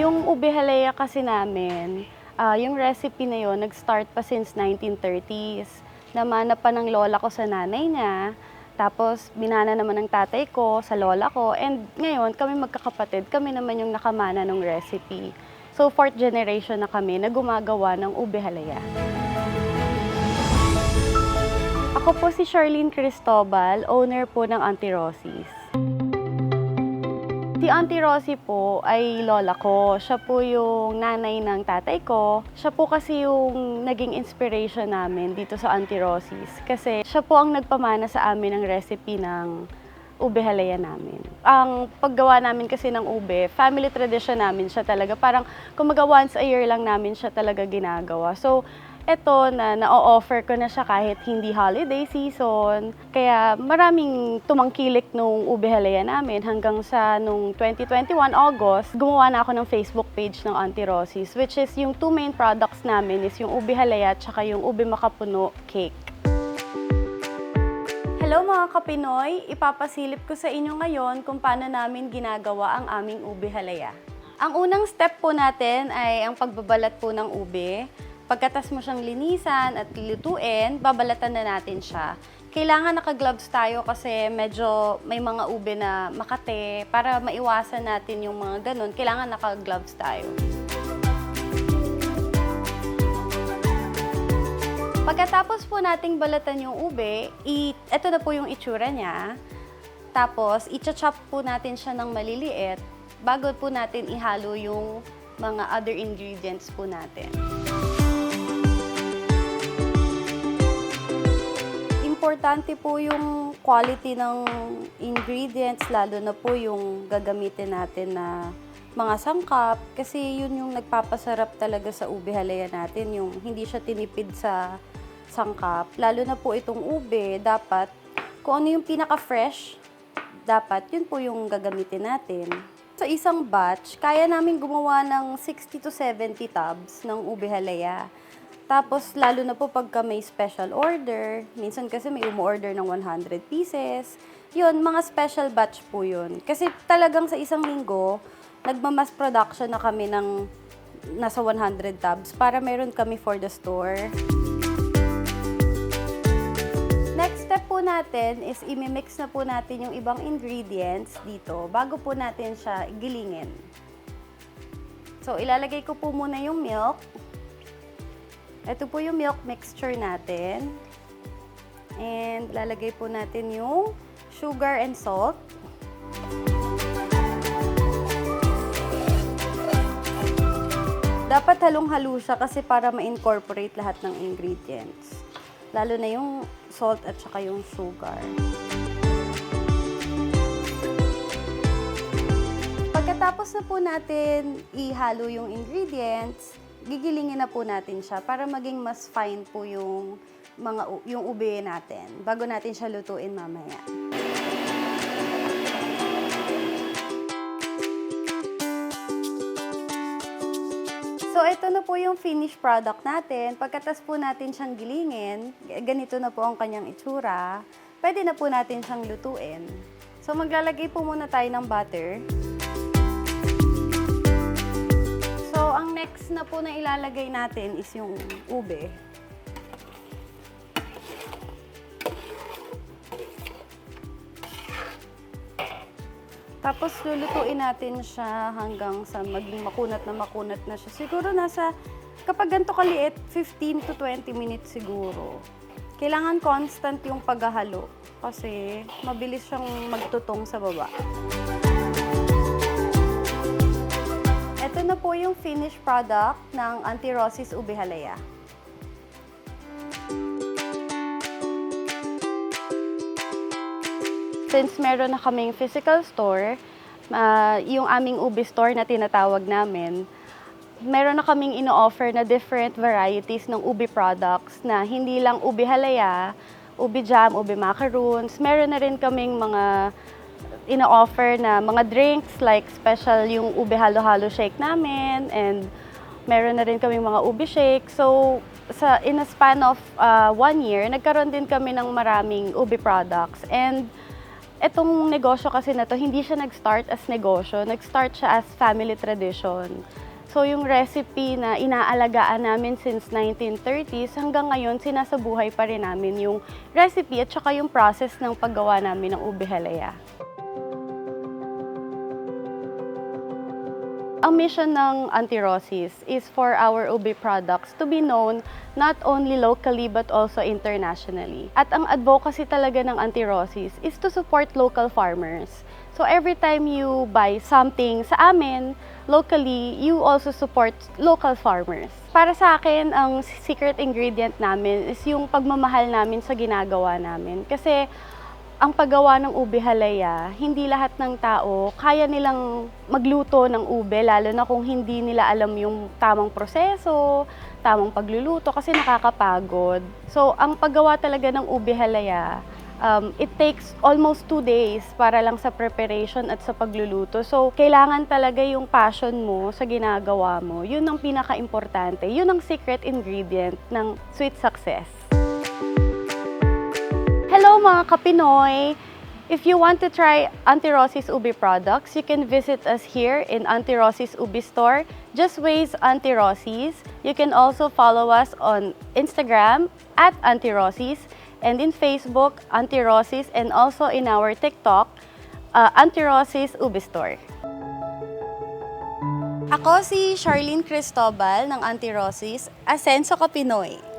Yung ube halaya kasi namin, ah, yung recipe na yon nag-start pa since 1930s. Namana pa ng lola ko sa nanay niya. Tapos, binana naman ng tatay ko sa lola ko. And ngayon, kami magkakapatid, kami naman yung nakamana ng recipe. So, fourth generation na kami na gumagawa ng ube halaya. Ako po si Charlene Cristobal, owner po ng Auntie Rosie's. Si Auntie Rosie po ay lola ko. Siya po yung nanay ng tatay ko. Siya po kasi yung naging inspiration namin dito sa Auntie Rosie's. Kasi siya po ang nagpamana sa amin ng recipe ng ube halaya namin. Ang paggawa namin kasi ng ube, family tradition namin siya talaga. Parang kumaga once a year lang namin siya talaga ginagawa. So, eto na na-offer ko na siya kahit hindi holiday season. Kaya maraming tumangkilik nung ube halaya namin hanggang sa nung 2021 August, gumawa na ako ng Facebook page ng Auntie Rosie's which is yung two main products namin is yung ube halaya at saka yung ube makapuno cake. Hello mga kapinoy! Ipapasilip ko sa inyo ngayon kung paano namin ginagawa ang aming ube halaya. Ang unang step po natin ay ang pagbabalat po ng ube. Pagkatas mo siyang linisan at lutuin, babalatan na natin siya. Kailangan naka-gloves tayo kasi medyo may mga ube na makate. Para maiwasan natin yung mga ganun, kailangan naka-gloves tayo. Pagkatapos po nating balatan yung ube, ito na po yung itsura niya. Tapos, i-chop po natin siya ng maliliit bago po natin ihalo yung mga other ingredients po natin. Importante po yung quality ng ingredients, lalo na po yung gagamitin natin na mga sangkap kasi yun yung nagpapasarap talaga sa ube halaya natin, yung hindi siya tinipid sa sangkap. Lalo na po itong ube, dapat kung ano yung pinaka-fresh, dapat yun po yung gagamitin natin. Sa isang batch, kaya namin gumawa ng 60 to 70 tubs ng ube halaya. Tapos, lalo na po pagka may special order, minsan kasi may umu-order ng 100 pieces. Yun, mga special batch po yun. Kasi talagang sa isang linggo, nagmamas production na kami ng nasa 100 tubs para meron kami for the store. Next step po natin is imimix na po natin yung ibang ingredients dito bago po natin siya gilingin. So, ilalagay ko po muna yung milk. Ito po yung milk mixture natin. And lalagay po natin yung sugar and salt. Dapat halong-halo siya kasi para ma-incorporate lahat ng ingredients. Lalo na yung salt at saka yung sugar. Pagkatapos na po natin ihalo yung ingredients, gigilingin na po natin siya para maging mas fine po yung mga yung ube natin bago natin siya lutuin mamaya. So, ito na po yung finished product natin. Pagkatas po natin siyang gilingin, ganito na po ang kanyang itsura. Pwede na po natin siyang lutuin. So, maglalagay po muna tayo ng butter. Next na po na ilalagay natin is yung ube. Tapos lulutuin natin siya hanggang sa maging makunat na makunat na siya. Siguro nasa, kapag ganito kaliit, 15 to 20 minutes siguro. Kailangan constant yung paghahalo kasi mabilis siyang magtutong sa baba. Yung finished product ng Auntie Rosie's Ube Halaya. Since meron na kaming physical store, ah, yung aming ube store na tinatawag namin, meron na kaming ino-offer na different varieties ng ube products na hindi lang ube halaya, ube jam, ube macaroons. Meron na rin kaming mga ino-offer na mga drinks like special yung ube halo-halo shake namin and meron na rin kaming mga ube shake. So, sa in a span of ah, one year, nagkaroon din kami ng maraming ube products and Etong negosyo kasi na to, hindi siya nag-start as negosyo, nag-start siya as family tradition. So yung recipe na inaalagaan namin since 1930s, hanggang ngayon sinasabuhay pa rin namin yung recipe at saka yung process ng paggawa namin ng ube halaya. Ang mission ng Antirosis is for our ube products to be known not only locally but also internationally. At ang advocacy talaga ng Antirosis is to support local farmers. So every time you buy something sa amin, locally, you also support local farmers. Para sa akin, ang secret ingredient namin is yung pagmamahal namin sa ginagawa namin. Kasi ang paggawa ng ube halaya, hindi lahat ng tao kaya nilang magluto ng ube, lalo na kung hindi nila alam yung tamang proseso, tamang pagluluto, kasi nakakapagod. So, ang paggawa talaga ng ube halaya, um, it takes almost two days para lang sa preparation at sa pagluluto. So, kailangan talaga yung passion mo sa ginagawa mo. Yun ang pinaka-importante. Yun ang secret ingredient ng sweet success. Hello mga kapinoy! If you want to try Auntie Rosie's Ubi products, you can visit us here in Auntie Rosie's Ubi store. Just ways Auntie Rosie's. You can also follow us on Instagram at Auntie Rosie's and in Facebook, Auntie Rosie's and also in our TikTok, uh, Auntie Rosie's Ubi store. Ako si Charlene Cristobal ng Auntie Rosie's, Asenso Kapinoy.